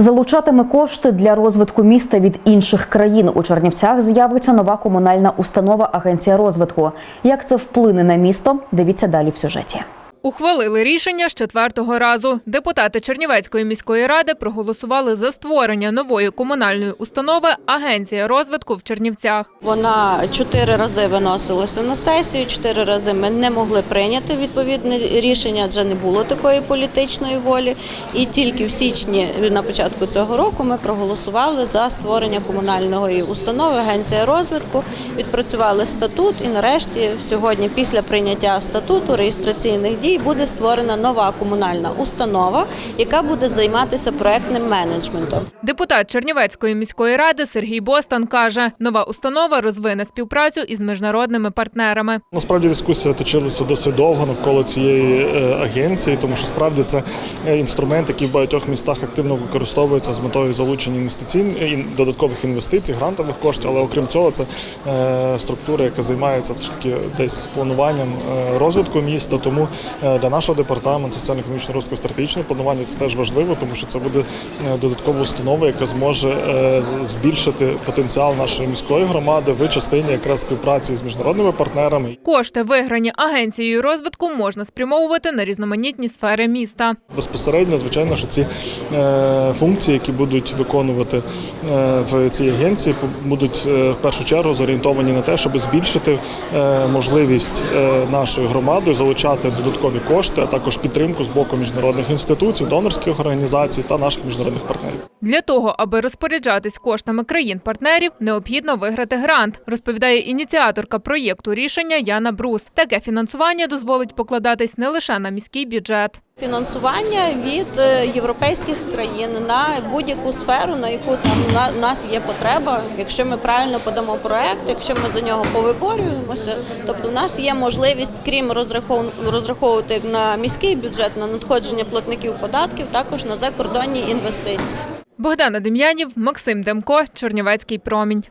Залучатиме кошти для розвитку міста від інших країн. У Чернівцях з'явиться нова комунальна установа Агенція розвитку. Як це вплине на місто? Дивіться далі в сюжеті. Ухвалили рішення з четвертого разу. Депутати Чернівецької міської ради проголосували за створення нової комунальної установи Агенція розвитку в Чернівцях. Вона чотири рази виносилася на сесію, чотири рази ми не могли прийняти відповідне рішення, адже не було такої політичної волі. І тільки в січні на початку цього року ми проголосували за створення комунальної установи Агенція розвитку, відпрацювали статут і нарешті сьогодні, після прийняття статуту реєстраційних дій, буде створена нова комунальна установа, яка буде займатися проектним менеджментом. Депутат Чернівецької міської ради Сергій Бостан каже, нова установа розвине співпрацю із міжнародними партнерами. Насправді дискусія точилася досить довго навколо цієї е, агенції, тому що справді це е, інструмент, який в багатьох містах активно використовується з метою залучення інвестиційних і додаткових інвестицій, грантових коштів. Але окрім цього, це е, структура, яка займається все ж таки десь плануванням е, розвитку міста. Тому е, для нашого департаменту соціально-економічного розвитку стратегічного планування це теж важливо, тому що це буде е, додаткова установа, яка зможе е, збільшити потенціал нашої міської громади в частині якраз співпраці з міжнародними партнерами. Кошти, виграні агенцією розвитку, можна спрямовувати на різноманітні сфери міста. Безпосередньо, звичайно, що ці е, функції, які будуть виконувати е, в цій агенції, будуть е, в першу чергу зорієнтовані на те, щоб збільшити е, можливість е, нашої громади залучати додаткові кошти, а також підтримку з боку міжнародних інституцій, донорських організацій та наших міжнародних партнерів. Для того, аби розпоряджатись коштами країн-партнерів, необхідно виграти грант, розповідає ініціаторка проєкту рішення Яна Брус. Таке фінансування дозволить покладатись не лише на міський бюджет. Фінансування від е, європейських країн на будь-яку сферу, на яку там у нас є потреба. Якщо ми правильно подамо проект, якщо ми за нього повиборюємося, тобто в нас є можливість, крім розрахов- розраховувати на міський бюджет, на надходження платників податків, також на закордонні інвестиції. Богдана Дем'янів, Максим Демко, Чернівецький промінь.